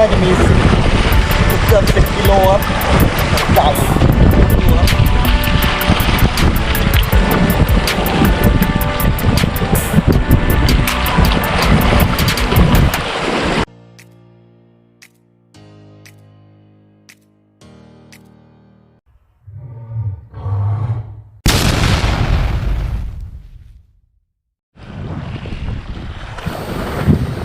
น่าจะมีเกือบสิบกิโลครับใหญ่ครับ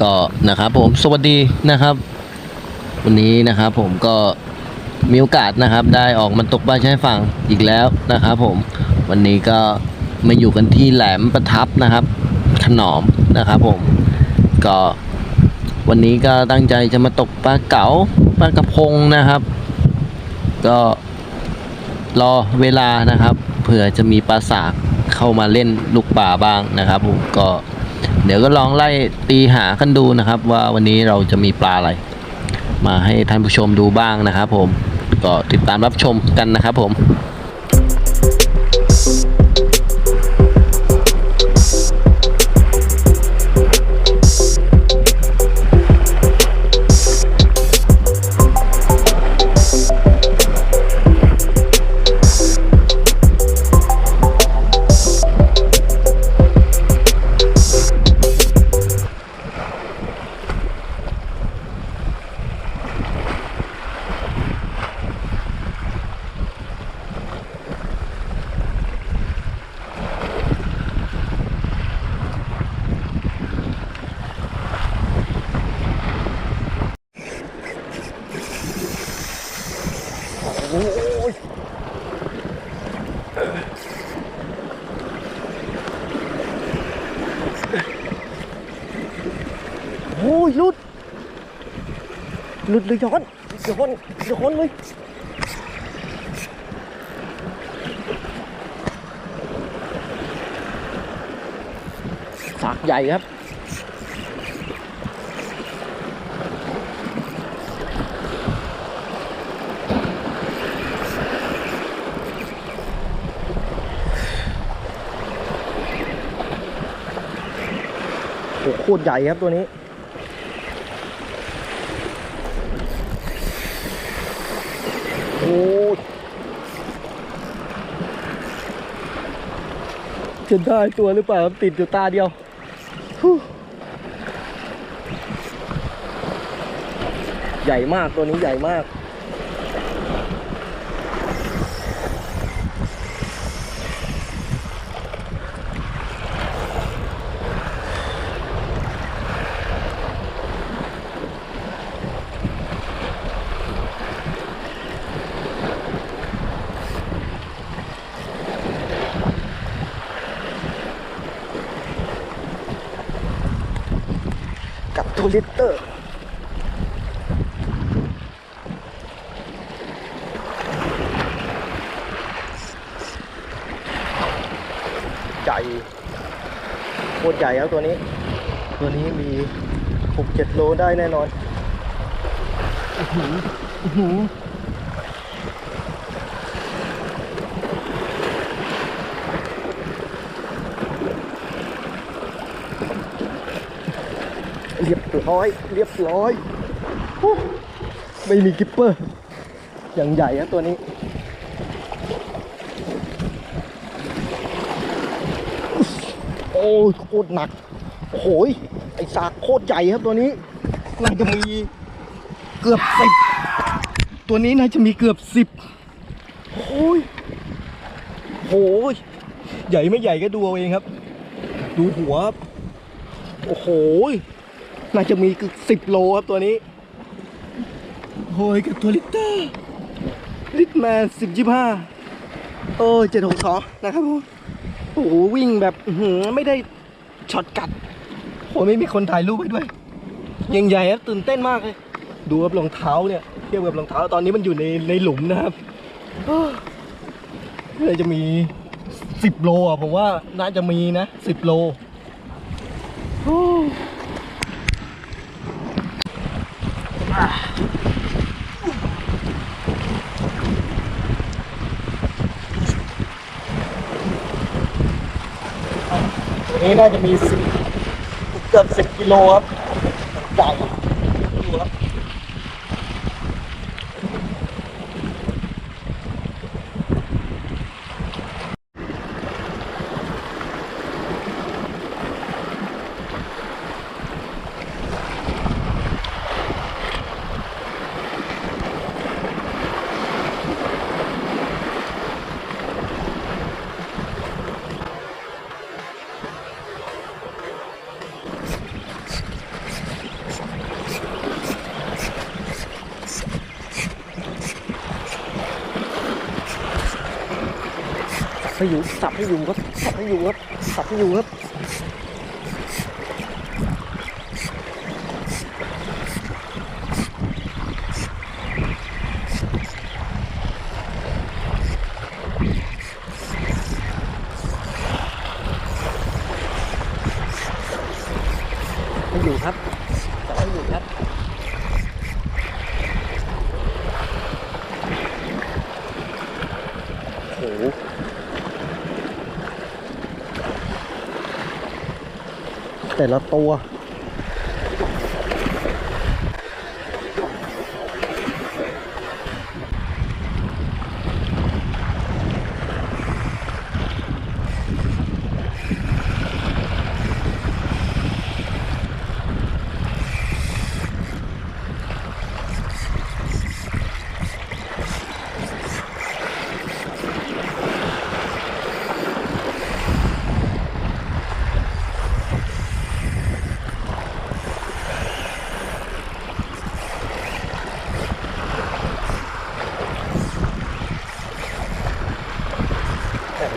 ก็นะครับผมสวัสดีนะครับ วันนี้นะครับผมก็มีโอกาสนะครับ ได้ออกมาตกปลาชายฝั่งอีกแล้วนะครับผมวันนี้ก็มาอยู่กันที่แหลมประทับนะครับ ขนอมนะครับผมก็วันนี้ก็ตั้งใจจะมาตกปลาเก๋าปลากระพงนะครับ ก็รอเวลานะครับ เผื่อจะมีปลาสากเข้ามาเล่นลูกป่าบ้างนะครับผมก็เดี๋ยวก็ลองไล่ตีหากันดูนะครับ ว่าวันนี้เราจะมีปลาอะไร มาให้ท่านผู้ชมดูบ้างนะครับผมก็ติดตามรับชมกันนะครับผม ลุดเลยย้อนย้อนย้อนเลยสากใหญ่ครับโอ้โหโคตรใหญ่ครับตัวนี้ โอ้ย จะได้ตัวหรือเปล่าติดอยู่ตาเดียวใหญ่มากตัวนี้ใหญ่มาก ทูลิเตอร์ใหญ่โคตรใหญ่ครับตัวนี้ ตัวนี้มี 6-7 โลได้แน่นอน อื้อหืออื้อหือเร้อยเรียบร้อย ไม่มีกิปเปอร์ อย่างใหญ่ครับตัวนี้ โอ้ยโคตรหนักโอ้โหย ไอสากโคตรใหญ่ครับตัวนี้น่าจะมีเกือบสิบตัวนี้น่าจะมีเกือบสิบโอ้ยโอ้ยใหญ่ไม่ใหญ่ก็ดูเอาเองครับ ดูหัว โอ้โห น่าจะมีเกือบสิบโลครับตัวนี้โอ้ยกับตัวลิตเตอร์ลิตแมนสิบยี่ห้าโอ้ยเจ็ดหกสองนะครับผมโอ้โหวิ่งแบบอื้อหือไม่ได้ช็อตกัดโอ้ไม่มีคนถ่ายรูปไว้ด้วยยังใหญ่ครับตื่นเต้นมากเลยดูครับรองเท้าเนี่ยเทียบกับรองเท้าตอนนี้มันอยู่ในในหลุมนะครับเอ้อน่าจะมีสิบโลอะผมว่าน่าจะมีนะสิบโลโอ้อะตัว นี้น่าจะมีสิบเกือบสิบกิโลครับใหญ่ ให้อยู่สับให้อยู่ครับสับให้อยู่ครับสับให้อยู่ครับให้อยู่ครับสับให้อยู่ครับ โอ้โห แต่ละตัว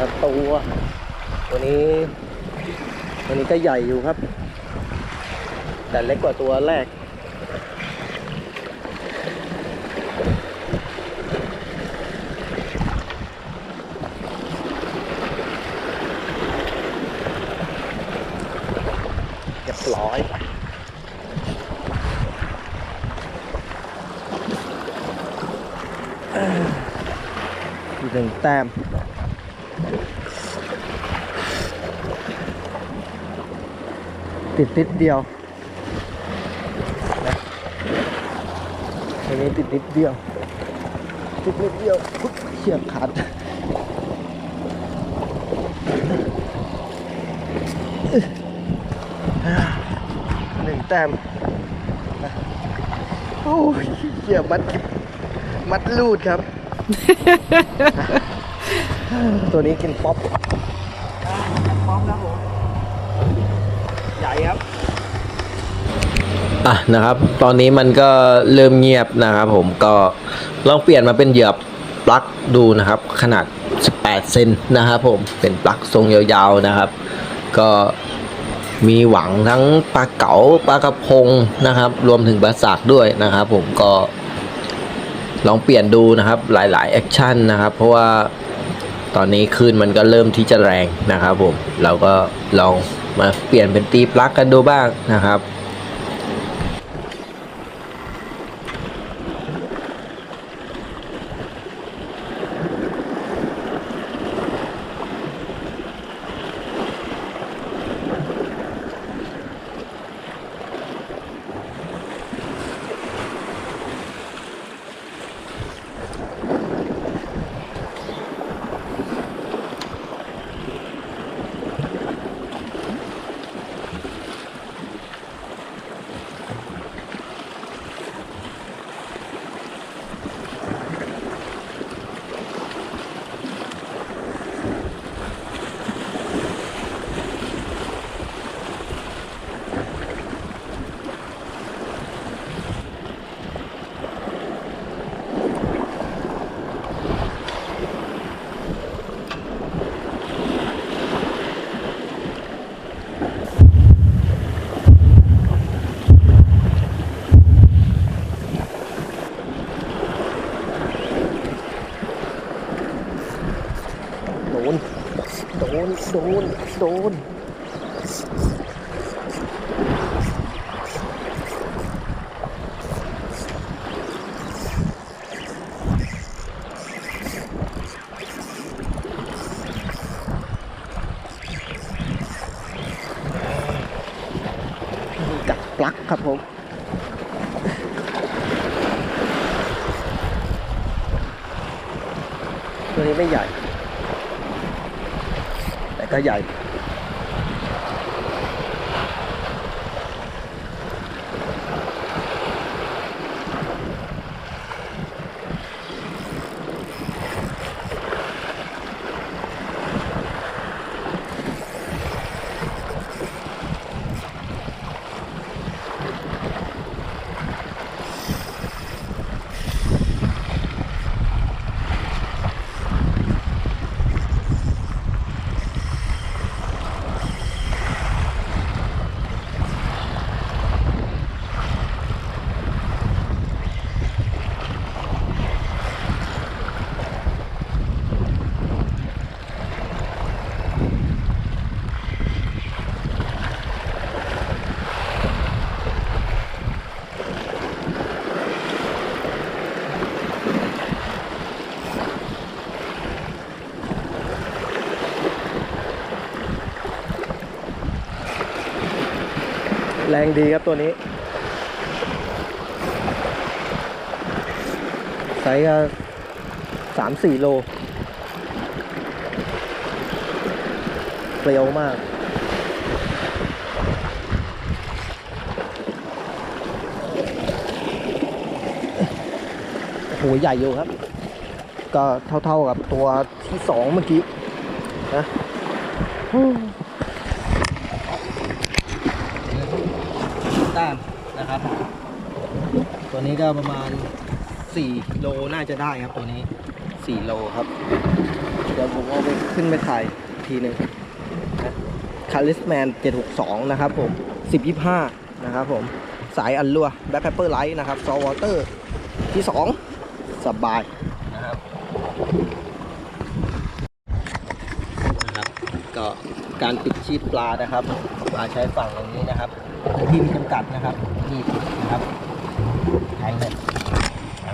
ละตัวตัวนี้ตัวนี้ก็ใหญ่อยู่ครับ แต่เล็กกว่าตัวแรกเรียบร้อยอีกหนึ่งแต้ม ติดนิดเดียวนะอันนี้ติดนิดเดียว ติดนิดเดียวปุ๊บเชือกขาดหนึ่งแต้มโอ้ยเกี่ยวมัด มัดลูดครับ ตัวนี้กินป๊อปป๊อปครับผม ใหญ่ครับ อะนะครับ ตอนนี้มันก็เริ่มเงียบนะครับผมก็ลองเปลี่ยนมาเป็นเหยื่อปลั๊กดูนะครับ ขนาด 18 เซนนะครับผมเป็นปลั๊กทรงยาวๆนะครับ ก็มีหวังทั้งปลาเก๋าปลากระพงนะครับ รวมถึงปลาสากด้วยนะครับ ผมก็ลองเปลี่ยนดูนะครับหลายๆแอคชั่นนะครับ เพราะว่าตอนนี้คลื่นมันก็เริ่มที่จะแรงนะครับผมเราก็ลองมาเปลี่ยนเป็นตีปลั๊กกันดูบ้างนะครับ โดน โดน โดนโดนกัดปลั๊กครับผมตัวนี้ไม่ใหญ่ แต่ รงดีครับตัวนี้ไซส์ก็สามสี่โลเปรียวมากโอ้โหใหญ่อยู่ครับ ก็เท่าๆกับตัวที่สองเมื่อกี้นะฮู้ แต้มนะครับ ตัวนี้ ก็ประมาณ 4 โลน่าจะได้ครับตัวนี้ 4 โลครับ เดี๋ยวผมเอาไปขึ้นไปถ่ายอีกทีหนึ่งคาริสแมน762 นะครับผม 1025 นะครับผม สายอันลัวแบ็คแพปเปอร์ไลท์นะครับซอวอเตอร์ที่ 2 สบายนะครับนะครับ ก็การปิดชีพปลานะครับปลาใช้ฝั่งตรงนี้นะครับพื้นที่มีจำกัดนะครับนี่นะครับ แทงเลยทา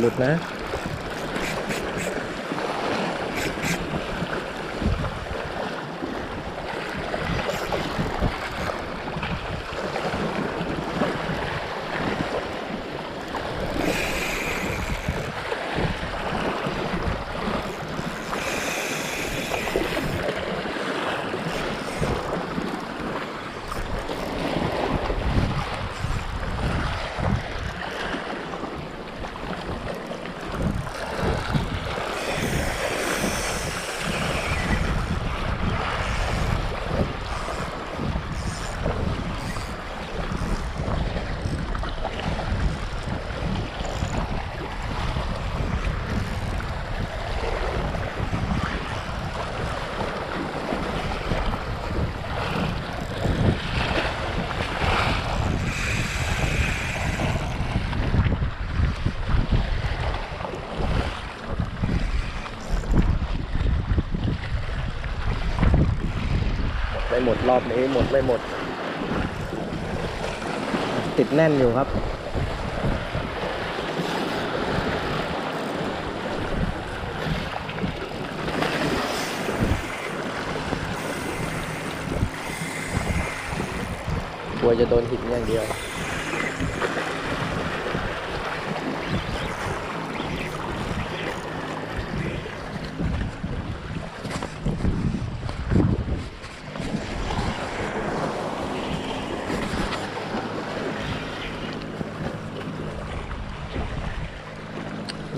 หลุดนะ หมดรอบนี้หมดไม่หมด ติดแน่นอยู่ครับกลัวจะโดนหินอย่างเดียว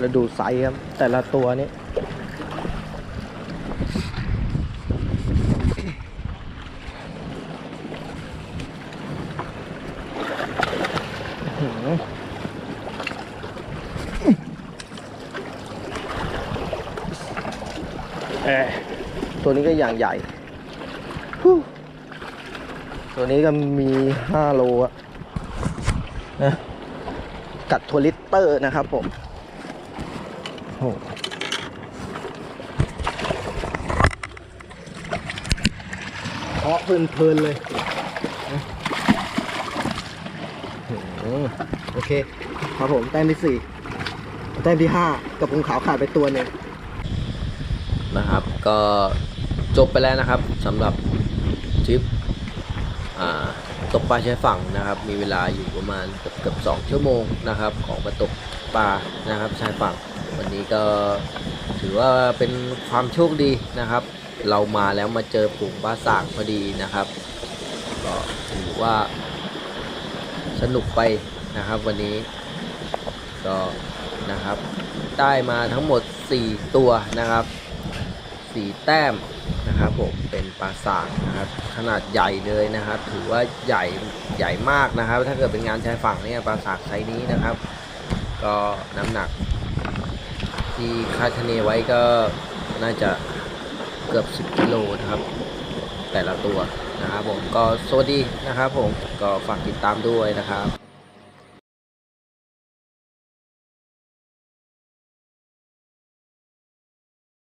แล้วดูไซส์ครับ แต่ละตัวนี้เออตัวนี้ก็อย่างใหญ่ ตัวนี้ก็มีห้าโลอะนะกัดทัวลิตเตอร์นะครับผม โอ้โห เพลินๆเลยอโอเค ครับผมแต้มที่สี่แต้มที่ห้ากระพงขาวขาดไปตัวหนึ่งนะครับ ก็จบไปแล้วนะครับสำหรับทริปตกปลาชายฝั่งนะครับ มีเวลาอยู่ประมาณเกือบเกือบสองชั่วโมงนะครับ ของมาตกปลานะครับชายฝั่ง วันนี้ก็ถือว่าเป็นความโชคดีนะครับ เรามาแล้วมาเจอฝูงปลาสากพอดีนะครับ ก็ถือว่าสนุกไปนะครับวันนี้ก็นะครับ ได้มาทั้งหมด 4 ตัวนะครับสีแต้มนะครับผมเป็นปลาสากนะครับ ขนาดใหญ่เลยนะครับ ถือว่าใหญ่ใหญ่มากนะครับ ถ้าเกิดเป็นงานชายฝั่งเนี่ยปลาสากไซส์นี้นะครับ ก็น้ำหนักที่คาดคะเนไว้ก็น่าจะ เกือบ 10กิโลนะครับ แต่ละตัวนะครับผมก็สวัสดีนะครับผมก็ฝากติดตามด้วยนะครับ